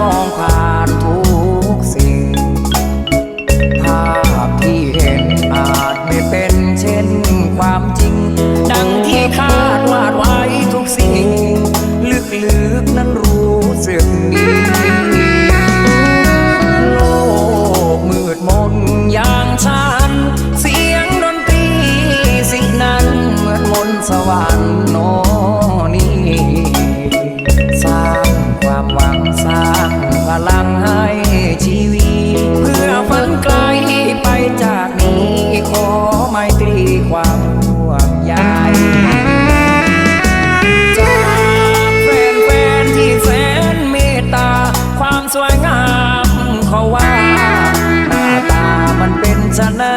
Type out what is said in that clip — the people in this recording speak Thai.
มองผ่านทุกสิ่ง ภาพที่เห็นอาจไม่เป็นเช่นความจริง ดังที่คาดวาดไว้ทุกสิ่ง ลึกๆนั้นรู้สึกดีโลกมืดมนอย่างฉัน เสียงดนตรีสิ่งนั้นเหมือนมนสวรรค์โน ไมตรีความห่วงใยจากแฟนๆที่แสนเมตตา ความสวยงามเขาว่า หน้าตามันเป็นชนะ